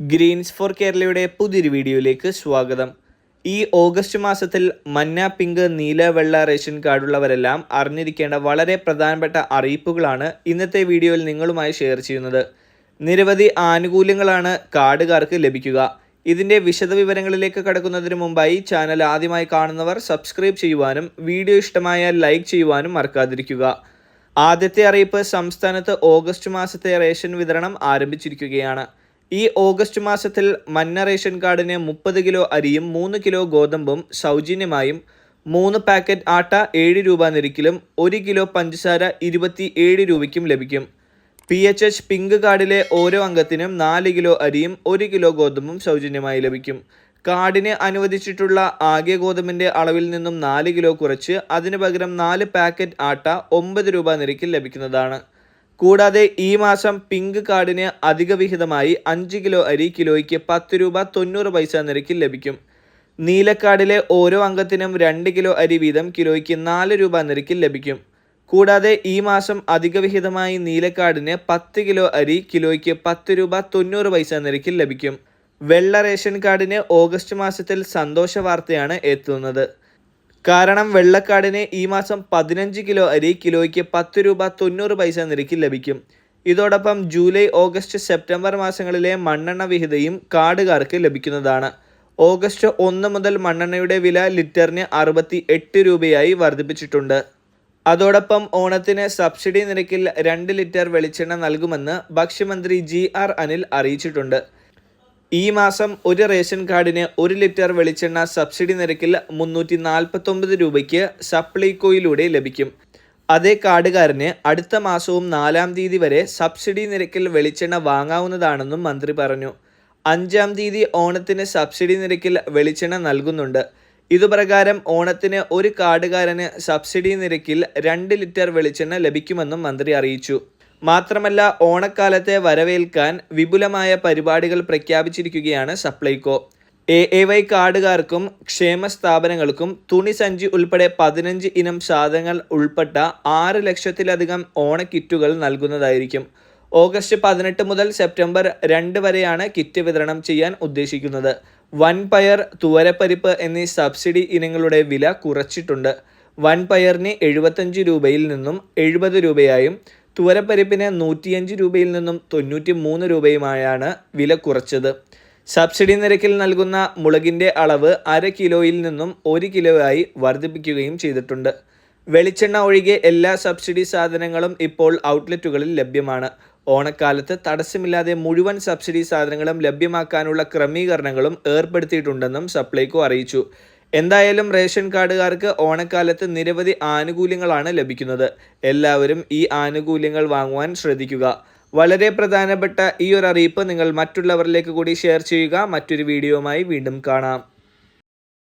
Green's four കേരളയുടെ പുതിയൊരു വീഡിയോയിലേക്ക് സ്വാഗതം. ഈ ഓഗസ്റ്റ് മാസത്തിൽ മഞ്ഞ പിങ്ക് നീല വെള്ള റേഷൻ കാർഡുള്ളവരെല്ലാം അറിഞ്ഞിരിക്കേണ്ട വളരെ പ്രധാനപ്പെട്ട അറിയിപ്പുകളാണ് ഇന്നത്തെ വീഡിയോയിൽ നിങ്ങളുമായി ഷെയർ ചെയ്യുന്നത്. നിരവധി ആനുകൂല്യങ്ങളാണ് കാർഡുകാർക്ക് ലഭിക്കുക. ഇതിന്റെ വിശദവിവരങ്ങളിലേക്ക് കടക്കുന്നതിന് മുമ്പായി ചാനൽ ആദ്യമായി കാണുന്നവർ സബ്സ്ക്രൈബ് ചെയ്യുവാനും വീഡിയോ ഇഷ്ടമായാൽ ലൈക്ക് ചെയ്യുവാനും മറക്കാതിരിക്കുക. ആദ്യത്തെ അറിയിപ്പ് സംസ്ഥാനത്ത് ഓഗസ്റ്റ് മാസത്തെ റേഷൻ വിതരണം ആരംഭിച്ചിരിക്കുകയാണ്. ഈ ഓഗസ്റ്റ് മാസത്തിൽ മഞ്ഞ റേഷൻ കാർഡിന് മുപ്പത് കിലോ അരിയും മൂന്ന് കിലോ ഗോതമ്പും സൗജന്യമായും മൂന്ന് പാക്കറ്റ് ആട്ട ഏഴ് രൂപ നിരക്കിലും ഒരു കിലോ പഞ്ചസാര ഇരുപത്തി ഏഴ് രൂപയ്ക്കും ലഭിക്കും. പി എച്ച് എച്ച് പിങ്ക് കാർഡിലെ ഓരോ അംഗത്തിനും നാല് കിലോ അരിയും ഒരു കിലോ ഗോതമ്പും സൗജന്യമായി ലഭിക്കും. കാർഡിന് അനുവദിച്ചിട്ടുള്ള ആകെ ഗോതമ്പിന്റെ അളവിൽ നിന്നും നാല് കിലോ കുറച്ച് അതിനു പകരം നാല് പാക്കറ്റ് ആട്ട ഒമ്പത് രൂപ നിരക്കിൽ ലഭിക്കുന്നതാണ്. കൂടാതെ ഈ മാസം പിങ്ക് കാർഡിന് അധിക വിഹിതമായി അഞ്ച് കിലോ അരി കിലോയ്ക്ക് പത്ത് രൂപ തൊണ്ണൂറ് പൈസ നിരക്കിൽ ലഭിക്കും. നീലക്കാർഡിലെ ഓരോ അംഗത്തിനും രണ്ട് കിലോ അരി വീതം കിലോയ്ക്ക് നാല് രൂപ നിരക്കിൽ ലഭിക്കും. കൂടാതെ ഈ മാസം അധിക വിഹിതമായി നീലക്കാർഡിന് പത്ത് കിലോ അരി കിലോയ്ക്ക് പത്ത് രൂപ തൊണ്ണൂറ് പൈസ നിരക്കിൽ ലഭിക്കും. വെള്ള റേഷൻ കാർഡിന് ഓഗസ്റ്റ് മാസത്തിൽ സന്തോഷ വാർത്തയാണ് എത്തുന്നത്. കാരണം വെള്ളക്കാടിന് ഈ മാസം പതിനഞ്ച് കിലോ അരി കിലോയ്ക്ക് പത്ത് രൂപ തൊണ്ണൂറ് പൈസ നിരക്കിൽ ലഭിക്കും. ഇതോടൊപ്പം ജൂലൈ ഓഗസ്റ്റ് സെപ്റ്റംബർ മാസങ്ങളിലെ മണ്ണെണ്ണ വിഹിതയും കാടുകാർക്ക് ലഭിക്കുന്നതാണ്. ഓഗസ്റ്റ് ഒന്ന് മുതൽ മണ്ണെണ്ണയുടെ വില ലിറ്ററിന് അറുപത്തി എട്ട് രൂപയായി വർദ്ധിപ്പിച്ചിട്ടുണ്ട്. അതോടൊപ്പം ഓണത്തിന് സബ്സിഡി നിരക്കിൽ രണ്ട് ലിറ്റർ വെളിച്ചെണ്ണ നൽകുമെന്ന് ഭക്ഷ്യമന്ത്രി ജി ആർ അനിൽ അറിയിച്ചിട്ടുണ്ട്. ഈ മാസം ഒരു റേഷൻ കാർഡിന് ഒരു ലിറ്റർ വെളിച്ചെണ്ണ സബ്സിഡി നിരക്കിൽ മുന്നൂറ്റി നാൽപ്പത്തൊമ്പത് രൂപയ്ക്ക് സപ്ലൈകോയിലൂടെ ലഭിക്കും. അതേ കാർഡുകാരന് അടുത്ത മാസവും നാലാം തീയതി വരെ സബ്സിഡി നിരക്കിൽ വെളിച്ചെണ്ണ വാങ്ങാവുന്നതാണെന്നും മന്ത്രി പറഞ്ഞു. അഞ്ചാം തീയതി ഓണത്തിന് സബ്സിഡി നിരക്കിൽ വെളിച്ചെണ്ണ നൽകുന്നുണ്ട്. ഇതുപ്രകാരം ഓണത്തിന് ഒരു കാർഡുകാരന് സബ്സിഡി നിരക്കിൽ രണ്ട് ലിറ്റർ വെളിച്ചെണ്ണ ലഭിക്കുമെന്നും മന്ത്രി അറിയിച്ചു. മാത്രമല്ല ഓണക്കാലത്തെ വരവേൽക്കാൻ വിപുലമായ പരിപാടികൾ പ്രഖ്യാപിച്ചിരിക്കുകയാണ് സപ്ലൈകോ. എ എ വൈ കാർഡുകാർക്കും ക്ഷേമ സ്ഥാപനങ്ങൾക്കും തുണി സഞ്ചി ഉൾപ്പെടെ പതിനഞ്ച് ഇനം സാധനങ്ങൾ ഉൾപ്പെട്ട ആറ് ലക്ഷത്തിലധികം ഓണക്കിറ്റുകൾ നൽകുന്നതായിരിക്കും. ഓഗസ്റ്റ് പതിനെട്ട് മുതൽ സെപ്റ്റംബർ രണ്ട് വരെയാണ് കിറ്റ് വിതരണം ചെയ്യാൻ ഉദ്ദേശിക്കുന്നത്. വൻപയർ തുവരപ്പരിപ്പ് എന്നീ സബ്സിഡി ഇനങ്ങളുടെ വില കുറച്ചിട്ടുണ്ട്. വൻപയറിന് എഴുപത്തഞ്ച് രൂപയിൽ നിന്നും എഴുപത് രൂപയായും തുവരപ്പരിപ്പിന് നൂറ്റിയഞ്ച് രൂപയിൽ നിന്നും തൊണ്ണൂറ്റി മൂന്ന് രൂപയുമായാണ് വില കുറച്ചത്. സബ്സിഡി നിരക്കിൽ നൽകുന്ന മുളകിന്റെ അളവ് അര കിലോയിൽ നിന്നും ഒരു കിലോയായി വർദ്ധിപ്പിക്കുകയും ചെയ്തിട്ടുണ്ട്. വെളിച്ചെണ്ണ ഒഴികെ എല്ലാ സബ്സിഡി സാധനങ്ങളും ഇപ്പോൾ ഔട്ട്ലെറ്റുകളിൽ ലഭ്യമാണ്. ഓണക്കാലത്ത് തടസ്സമില്ലാതെ മുഴുവൻ സബ്സിഡി സാധനങ്ങളും ലഭ്യമാക്കാനുള്ള ക്രമീകരണങ്ങളും ഏർപ്പെടുത്തിയിട്ടുണ്ടെന്നും സപ്ലൈകോ അറിയിച്ചു. എന്തായാലും റേഷൻ കാർഡുകാർക്ക് ഓണക്കാലത്ത് നിരവധി ആനുകൂല്യങ്ങളാണ് ലഭിക്കുന്നത്. എല്ലാവരും ഈ ആനുകൂല്യങ്ങൾ വാങ്ങുവാൻ ശ്രദ്ധിക്കുക. വളരെ പ്രധാനപ്പെട്ട ഈ ഒരു അറിയിപ്പ് നിങ്ങൾ മറ്റുള്ളവരിലേക്ക് കൂടി ഷെയർ ചെയ്യുക. മറ്റൊരു വീഡിയോയുമായി വീണ്ടും കാണാം.